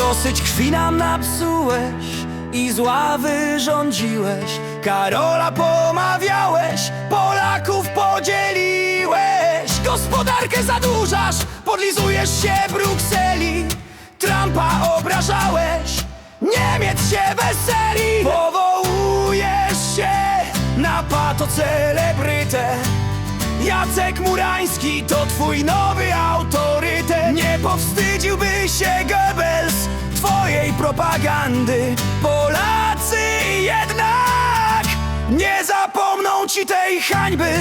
Dosyć krwi nam napsułeś i z ławy rządziłeś. Karola pomawiałeś, Polaków podzieliłeś. Gospodarkę zadłużasz, podlizujesz się Brukseli. Trumpa obrażałeś, Niemiec się weseli. Powołujesz się na pato celebrytę Jacek Murański to twój nowy autorytet. Nie powstydziłby się twojej propagandy. Polacy jednak nie zapomną ci tej hańby.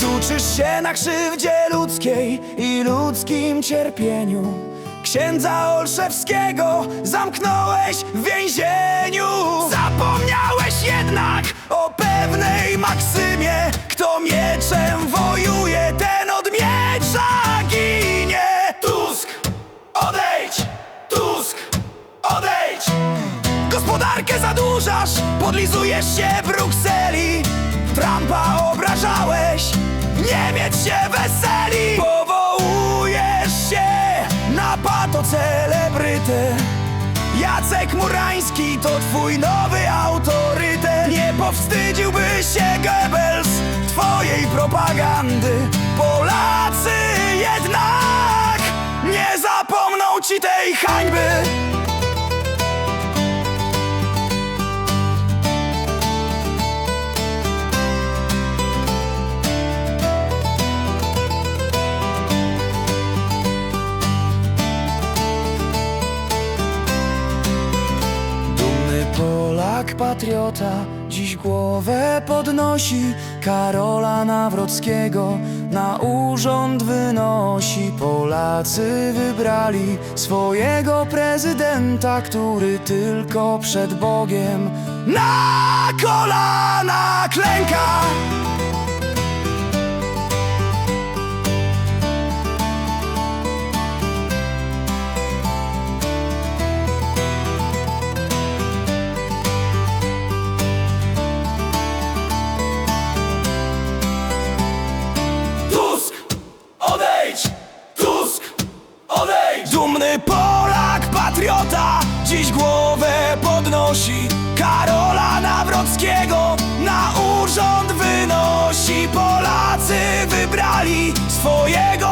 Tuczysz się na krzywdzie ludzkiej i ludzkim cierpieniu. Księdza Olszewskiego zamknąłeś w więzieniu. Zapomniałeś jednak o pewnej maksymie Gospodarkę zadłużasz, podlizujesz się Brukseli. Trumpa obrażałeś, Niemiec się weseli. Powołujesz się na pato celebrytę. Jacek Murański to twój nowy autorytet. Nie powstydziłby się Goebbels twojej propagandy. Polacy jednak nie zapomną ci tej hańby Polak, patriota, dziś głowę podnosi Karola Nawrockiego na urząd wynosi. Polacy wybrali swojego prezydenta, który tylko przed Bogiem na kolana klęka Dumny Polak, patriota, dziś głowę podnosi. Karola Nawrockiego na urząd wynosi. Polacy wybrali swojego